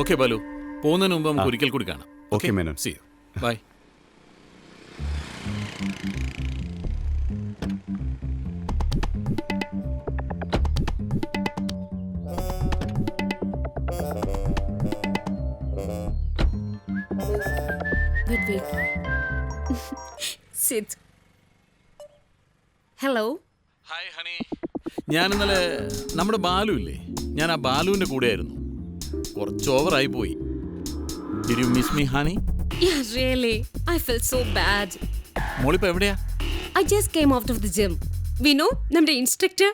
Okay Balu. പോകുന്നതിന് മുമ്പ് നമുക്ക് ഒരിക്കൽ കൂടി കാണാം. Okay Menon. See bye hello wait. Sit. Hello. Hi honey ഞാൻ ഇന്നലെ നമ്മുടെ ബാലു ഇല്ലേ? ഞാൻ ആ ബാലുവിന്റെ കൂടെയായിരുന്നു. കുറച്ച് ഓവറായി പോയി did you miss me honey Yeah, really. I felt so bad. മോളിപ്പോ എവിടെയാ I just came out of the gym. We know, നമ്മുടെ instructor,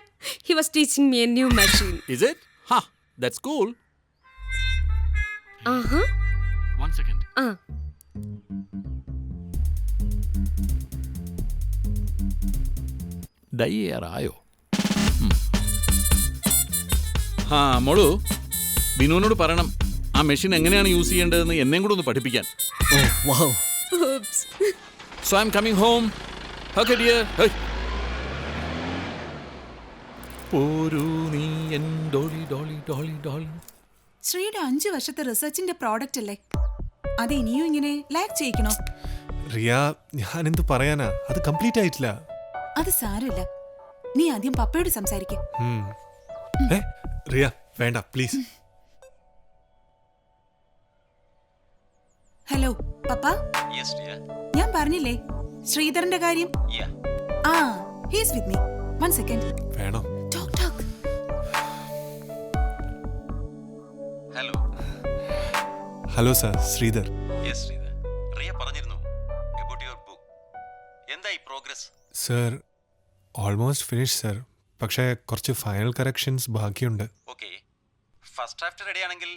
he was teaching me a new machine. Is it ah that's cool Uh-huh. One second. Ah. ഡൈ ഉം. ആ മോളു ബിനുവിനോട് പറയണം ആ machine എങ്ങനെയാണ് യൂസ് ചെയ്യേണ്ടതെന്ന് എന്നെയും കൂടെ ഒന്ന് പഠിപ്പിക്കാൻ. So I am coming home okay dear പോരൂ നീ എൻ ഡോളി ഡോളി ഡോളി ഡോളി ശ്രീയുടെ അഞ്ചു വർഷത്തെ റിസർച്ചിന്റെ പ്രോഡക്റ്റ് അല്ലേ? അത് ഇനിയും ഇങ്ങനെ ലാക്ക് ചെയ്യിക്കണോ? റിയ ഞാൻ എന്ത് പറയാനാ? അത് കംപ്ലീറ്റ് ആയിട്ടില്ല. അത് സാരമില്ല. നീ ആദ്യം പപ്പയോട് സംസാരിക്കേ. റിയ വേണ്ട പ്ലീസ് ഹലോ പപ്പ ഞാൻ പറഞ്ഞില്ലേ ശ്രീധരന്റെ കാര്യം? Yeah ah he's with me one second വേണോ. Talk talk hello hello sir Sridhar. Yes Sridhar. Riya പറഞ്ഞിരുന്നു അബൌട്ട് യുവർ ബുക്ക് എന്തായി progress sir almost finish sir പക്ഷേ കുറച്ച് ഫൈനൽ കറക്ഷൻസ് ബാക്കിയുണ്ട്. ഓക്കെ ഫസ്റ്റ് ഡ്രാഫ്റ്റ് റെഡി ആണെങ്കിൽ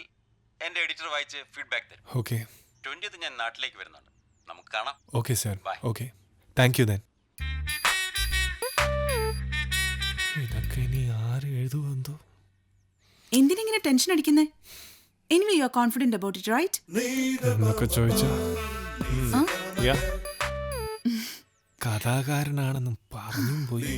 എന്റെ എഡിറ്റർ വായിച്ച് feedback തരും. ഓക്കെ ട്വന്റിയത്ത് ഞാൻ നാട്ടിലേക്ക് വരുന്നുണ്ട്. നമുക്ക് കാണാം. Okay sir Bye. Okay thank you then ഇതൊക്കെ ഇനി ആര് എഴുതുമെന്തോ എന്തിനിങ്ങനെ tension അടിക്കുന്നേ? Anyway you are confident about it right എന്നൊക്കെ ചോദിച്ചാ? യാ. കഥാകാരനാണെന്നും പറഞ്ഞും പോയി.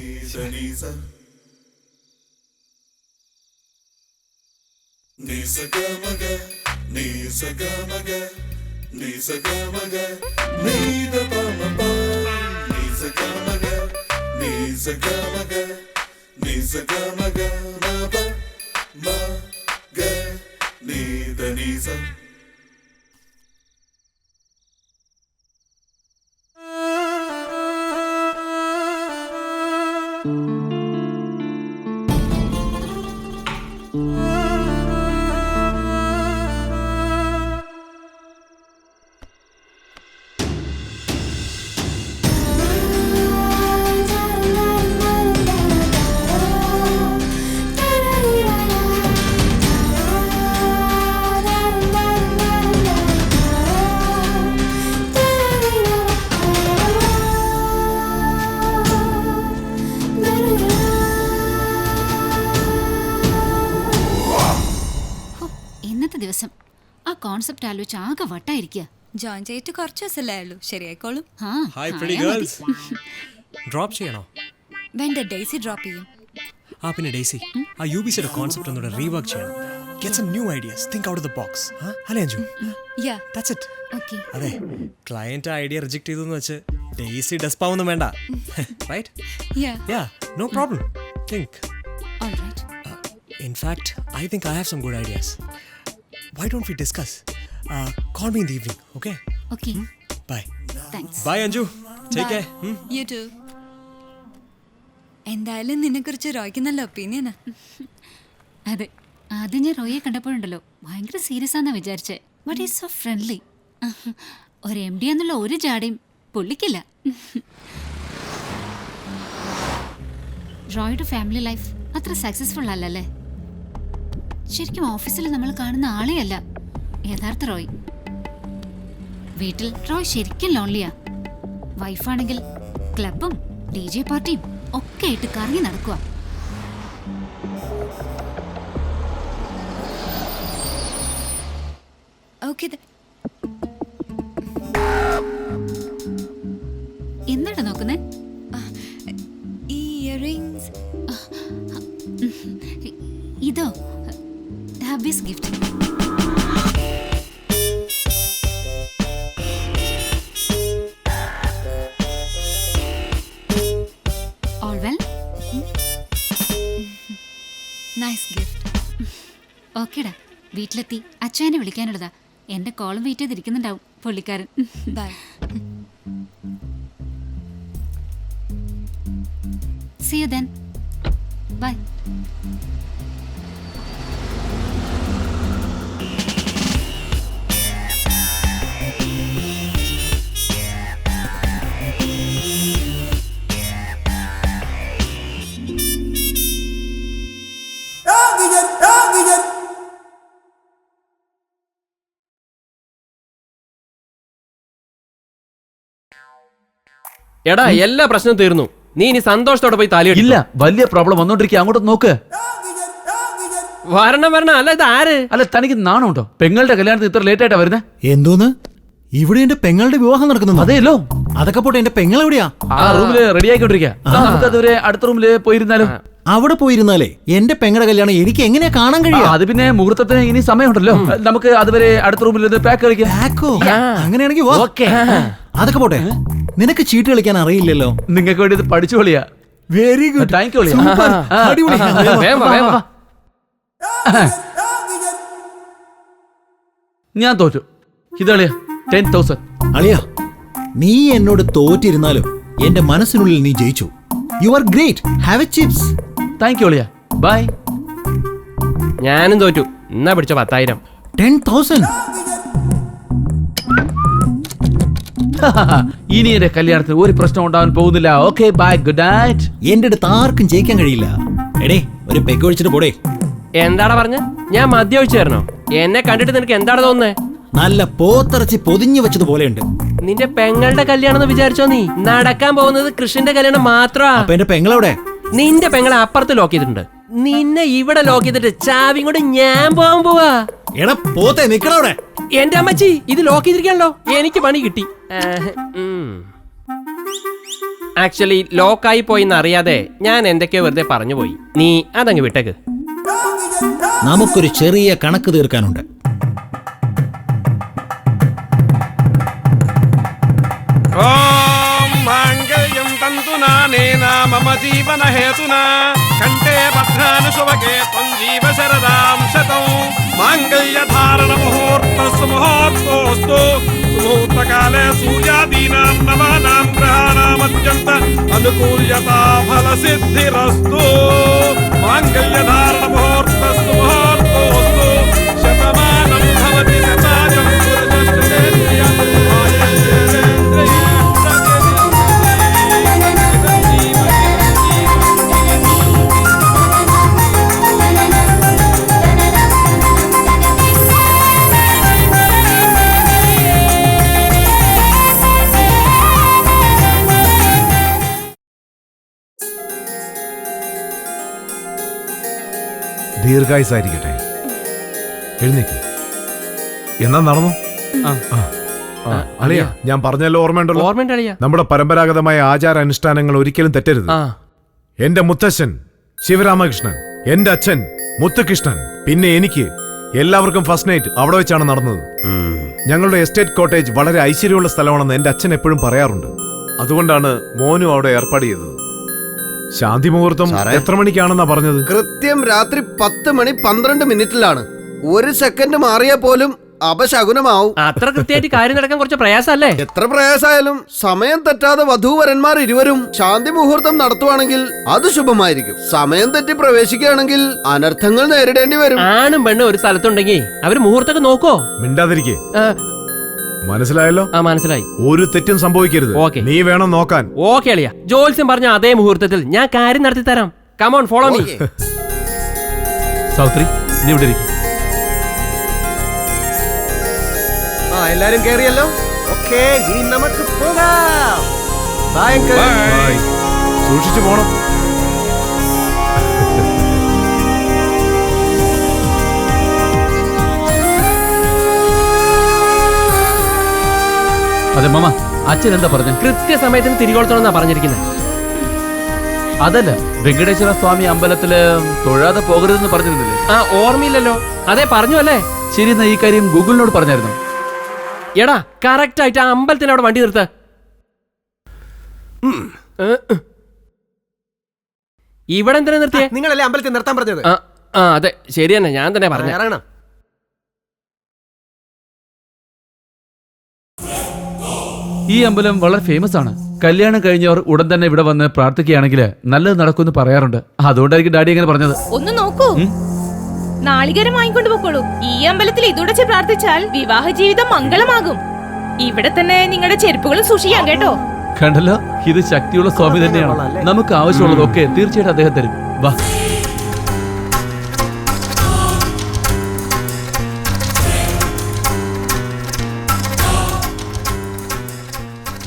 నిజగమగ నీద పమప నిజగమగ నిజగమగ నిజగమగ మప మగ నీద నిజ കോൺസെപ്റ്റ് ആലോചിച്ച് ആകെ വട്ടായിരിക്കുക ജോയിൻ ചെയ്തിട്ട് കുറച്ച് ദിവസമല്ലേ ഉള്ളൂ ശരിയായിക്കോളും. ആ ഹായ് ആയാ പ്രിറ്റി മതി. ഗേൾസ് ഡ്രോപ്പ് ചെയ്യണോ? വേണ്ട ഡേസി ഡ്രോപ്പ് ചെയ്യും. ആ പിന്നെ ഡേസി ആ യു ബി സിയുടെ കോൺസെപ്റ്റ് ഒന്നുകൂടെ റീവർക്ക് ചെയ്യണം. Get some new ideas think out of the box അല്ലേ Anju? Yeah that's it okay അതെ ക്ലയന്റ് ഐഡിയ റിജക്ട് ചെയ്തെന്ന് വെച്ച് ഡേസി ഡെസ്പാവൊന്നും വേണ്ട. Right yeah yeah no problem think alright in fact I think I have some good some good don't we discuss call discuss? In the me okay okay bye okay? Okay. Bye. Thanks. Bye, Anju. Take care. Hmm? You too എന്തായാലും നിന്നെക്കുറിച്ച് റോയ്ക്ക് നല്ല ഒപ്പീനിയനാ അതെ ആദ്യം ഞാൻ റോയെ കണ്ടപ്പോഴുണ്ടല്ലോ ഭയങ്കര serious ആണെന്നാ വിചാരിച്ചേ but is so friendly ഒരു എം ഡി എന്നുള്ള ഒരു ജാടയും പുള്ളിക്കില്ല റോയുടെ ഫാമിലി ലൈഫ് അത്ര സക്സസ്ഫുൾ അല്ലല്ലേ ശരിക്കും ഓഫീസിൽ നമ്മൾ കാണുന്ന ആളെയല്ല. യഥാർത്ഥ റോയ്. വീട്ടിൽ റോയ് ശരിക്കും ലോൺലിയാ വൈഫാണെങ്കിൽ ക്ലബും ഡി ജെ പാർട്ടിയും ഒക്കെ ആയിട്ട് കറങ്ങി നടക്കുക ഓക്കെ അബീസ് ഗിഫ്റ്റ് ഓക്കേടാ വീട്ടിലെത്തി. അച്ഛനെ വിളിക്കാനുള്ളതാ. എന്റെ കോളം വെയിറ്റ് ചെയ്തിരിക്കുന്നുണ്ടാവും. പുള്ളിക്കാരൻ. Bye see you then bye എടാ എല്ലാ പ്രശ്നം തീർന്നു. നീ ഇനി സന്തോഷത്തോടെ പോയി താലി ഇല്ല വലിയ പ്രോബ്ലം വന്നോണ്ടിരിക്കുക അങ്ങോട്ട് നോക്ക്. വരണം വരണം. അല്ല ഇത് ആര്? അല്ല തനിക്ക് നാണമുണ്ടോ? പെങ്ങളുടെ കല്യാണത്തിന് ഇത്ര ലേറ്റ് ആയിട്ടാ വരുന്നത് എന്തോന്ന്? ഇവിടെ എന്റെ പെങ്ങളുടെ വിവാഹം നടക്കുന്നു അതെയല്ലോ അതൊക്കെ പോട്ടെ എന്റെ പെങ്ങൾ എവിടെയാ? ആ റൂമിൽ റെഡി ആയിക്കൊണ്ടിരിക്കുക നമുക്ക് അതുവരെ അടുത്ത റൂമിൽ പോയിരുന്നാലും? അവിടെ പോയിരുന്നാലേ എന്റെ പെങ്ങളുടെ കല്യാണം എനിക്ക് എങ്ങനെയാ കാണാൻ കഴിയും? അത് പിന്നെ മുഹൂർത്തത്തിന് ഇനി സമയമുണ്ടല്ലോ. നമുക്ക് അതുവരെ അടുത്ത റൂമിൽ പാക്ക് കളിക്കാം. അങ്ങനെയാണെങ്കിൽ അതൊക്കെ പോട്ടെ. നിനക്ക് ചീട്ട് കളിക്കാൻ അറിയില്ലല്ലോ. നിങ്ങൾക്ക് വേണ്ടി ഇത് പഠിച്ചു കളിയാ വെരി ഗുഡ് താങ്ക് യു അടിപൊളി. ഞാൻ തോറ്റു. ഇതളിയാ. Ten thousand. അളിയ നീ എന്നോട് തോറ്റിരുന്നാലും എന്റെ മനസ്സിനുള്ളിൽ നീ ജയിച്ചു. You are great have a chips thank you അളിയ. ബൈ ഞാനും തോറ്റു. എന്നാ പിടിച്ച പത്തായിരം. Ten thousand. ഇനി എന്റെ കല്യാണത്തിന് ഒരു പ്രശ്നം ഉണ്ടാവാൻ പോകുന്നില്ല. ഓക്കെ ബൈ ഗുഡ് നൈറ്റ് എന്റെ അടുത്ത് ആർക്കും ജയിക്കാൻ കഴിയില്ല. എടേ ഒരു പെഗ് ഒഴിച്ചിട്ട് പോടേ. എന്താടാ പറഞ്ഞ? ഞാൻ മദ്യം ഒഴിച്ചു തരണോ? എന്നെ കണ്ടിട്ട് നിനക്ക് എന്താണ് തോന്നുന്നേ? നല്ല പോത്തിറച്ചി പൊതിഞ്ഞു വെച്ചതുപോലെയുണ്ട് നിന്റെ പെങ്ങളുടെ കല്യാണം എന്ന് വിചാരിച്ചോ നീ? നടക്കാൻ പോകുന്നത് കൃഷ്ണന്റെ കല്യാണം മാത്രമാ അപ്പൊ എന്റെ പെങ്ങളെവിടെ? നിന്റെ പെങ്ങളെ അപ്പുറത്ത് ലോക്ക് ചെയ്തിട്ടുണ്ട്. നിന്നെ ഇവിടെ ലോക്ക് ചെയ്തിട്ട് ചാവിയും കൊണ്ട് ഞാൻ പോകാൻ പോവാ. എടാ പോത്തെ നിക്കണവിടെ എന്റെ അമ്മച്ചി ഇത് ലോക്ക് ചെയ്തിരിക്കാണല്ലോ എനിക്ക് പണി കിട്ടി. ആക്ച്വലി ലോക്കായി പോയി അറിയാതെ ഞാൻ എന്തൊക്കെയോ വെറുതെ പറഞ്ഞു പോയി. നീ അതങ്ങ് വിട്ടേക്ക്. നമുക്കൊരു ചെറിയ കണക്ക് തീർക്കാനുണ്ട്. తంతునానేనా మమ జీవన హేతునా. కంటే భద్రాను శుభకే త్వం జీవ శరదాం శతం. మాంగళ్య ధారణ ముహూర్తస్సు ముహూర్తోస్తు. సుముహూర్తకాలే సూర్యాదీనాం నవానాం గ్రహాణామత్యంత అనుకూల్యతా ఫల సిద్ధిరస్తు ദീർഘായുസായിരിക്കട്ടെ. എഴുന്നേക്ക്. എന്നാ നടന്നു? അളിയ ഞാൻ പറഞ്ഞല്ലോ ഓർമ്മയുണ്ടല്ലോ. ഓർമ്മയുണ്ട് അളിയാ. നമ്മുടെ പരമ്പരാഗതമായ ആചാര അനുഷ്ഠാനങ്ങൾ ഒരിക്കലും തെറ്റരുത്. എന്റെ മുത്തശ്ശൻ ശിവരാമകൃഷ്ണൻ എന്റെ അച്ഛൻ മുത്തുകൃഷ്ണൻ പിന്നെ എനിക്ക് എല്ലാവർക്കും ഫസ്റ്റ് നൈറ്റ് അവിടെ വെച്ചാണ് നടന്നത്. ഞങ്ങളുടെ എസ്റ്റേറ്റ് കോട്ടേജ് വളരെ ഐശ്വര്യമുള്ള സ്ഥലമാണെന്ന് എന്റെ അച്ഛൻ എപ്പോഴും പറയാറുണ്ട്. അതുകൊണ്ടാണ് മോനും അവിടെ ഏർപ്പാട് ചെയ്തത്. ശാന്തി മുഹൂർത്തം സാറേ. എത്ര മണിക്കാണെന്നാ പറഞ്ഞത്? കൃത്യം രാത്രി പത്ത് മണി പന്ത്രണ്ട് മിനിറ്റിലാണ്. ഒരു സെക്കൻഡ് മാറിയാൽ പോലും അപശകുനമാവും. അത്ര കൃത്യമായിട്ട് കാര്യം നടക്കാൻ കുറച്ച് പ്രയാസമല്ലേ? എത്ര പ്രയാസായാലും സമയം തെറ്റാതെ വധൂവരന്മാർ ഇരുവരും ശാന്തി മുഹൂർത്തം നടത്തുവാണെങ്കിൽ അത് ശുഭമായിരിക്കും. സമയം തെറ്റി പ്രവേശിക്കുകയാണെങ്കിൽ അനർത്ഥങ്ങൾ നേരിടേണ്ടി വരും. ആണും പെണ്ണും ഒരു സ്ഥലത്തുണ്ടെങ്കിൽ അവർ മുഹൂർത്തൊക്കെ നോക്കോ? മിണ്ടാതിരിക്കേ. ആ, മനസ്സിലായല്ലോ? ആ മനസ്സിലായി. ഒരു തെറ്റും സംഭവിക്കരുത്. ഓക്കേ. നീ വേണം നോക്കാൻ. ഓക്കെ അളിയ. ജോത്സ്യം പറഞ്ഞ അതേ മുഹൂർത്തത്തിൽ ഞാൻ കാര്യം നടത്തി തരാം. Come on follow me. സൗത്രി നീ ഇവിടെ ഇരിക്കും. ആ എല്ലാരും കേറിയല്ലോ? ഓക്കേ ഇനി നമുക്ക് പോകാം. Bye uncle bye. സൂക്ഷിച്ചു പോണം. അതെ മാമ അച്ഛൻ എന്താ പറഞ്ഞ? കൃത്യസമയത്തിന് തിരികൊളുത്തണമെന്നാ പറഞ്ഞിരിക്കുന്നത് അതല്ല വെങ്കടേശ്വര സ്വാമി അമ്പലത്തിൽ തൊഴാതെ പോകരുതെന്ന് പറഞ്ഞിരുന്നില്ലേ? ആ ഓർമ്മയില്ലല്ലോ. അതെ പറഞ്ഞു അല്ലേ? ശരി എന്നാ ഈ കാര്യം ഗൂഗിളിനോട് പറഞ്ഞായിരുന്നു. എടാ കറക്റ്റ് ആയിട്ട് ആ അമ്പലത്തിന് അവിടെ വണ്ടി നിർത്ത. ഇവിടെ എന്തിനാ നിർത്തിയേ? നിങ്ങളല്ലേ അമ്പലത്തിൽ നിർത്താൻ പറഞ്ഞത്? ആ ആ അതെ ശരി തന്നെ ഞാൻ തന്നെ പറഞ്ഞു. ഇറങ്ങണം. ഈ അമ്പലം വളരെ ഫേമസ് ആണ്. കല്യാണം കഴിഞ്ഞവർ ഉടൻ തന്നെ ഇവിടെ വന്ന് പ്രാർത്ഥിക്കുകയാണെങ്കിൽ നല്ലത് നടക്കുമെന്ന് പറയാറുണ്ട്. അതുകൊണ്ടായിരിക്കും ഡാഡി അങ്ങനെ പറഞ്ഞത്. ഒന്ന് നോക്കൂ. നാളികരം വാങ്ങിക്കൊണ്ട് പോക്കോളൂ. ഈ അമ്പലത്തിൽ ഇതുടച്ച് പ്രാർത്ഥിച്ചാൽ വിവാഹ ജീവിതം മംഗളമാകും. ഇവിടെ തന്നെ നിങ്ങളുടെ ചെരുപ്പുകളും സൂക്ഷിക്കാം കേട്ടോ. കണ്ടല്ലോ? ഇത് ശക്തിയുള്ള സ്വാമി തന്നെയാണ്. നമുക്ക് ആവശ്യമുള്ളതൊക്കെ തീർച്ചയായിട്ടും അദ്ദേഹം തരും. വാ.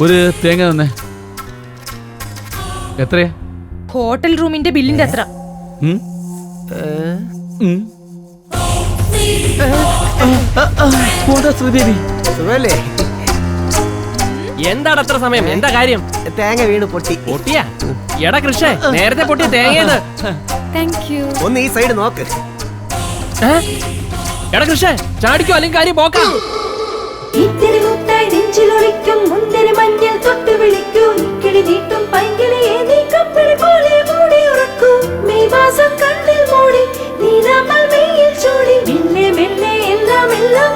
ഒരു തേങ്ങ തന്നെ. എത്രയാ? ഹോട്ടൽ റൂമിന്റെ ബില്ലിന്റെ എത്ര ഉം? ഉം. പോടാ ശ്രീദേവി സുഖല്ലേ? എന്താണ് അത്ര സമയം? എന്താ കാര്യം? തേങ്ങ വീണ് പൊട്ടി. പൊട്ടിയാ? എടാ കൃഷേ നേരത്തെ പൊട്ടിയ തേങ്ങയത്? താങ്ക് യു ഒന്ന് ഈ സൈഡ് നോക്ക്? എടാ കൃഷേ ചാടിക്കോ അല്ലെങ്കിൽ കാര്യം പോക്കാം ഇത്തിരി മുത്തായി മഞ്ഞിൽ വിളിക്കൂ. നീ പോലെ കണ്ണിൽ മെല്ലെ മെല്ലെ എല്ലാം എല്ലാം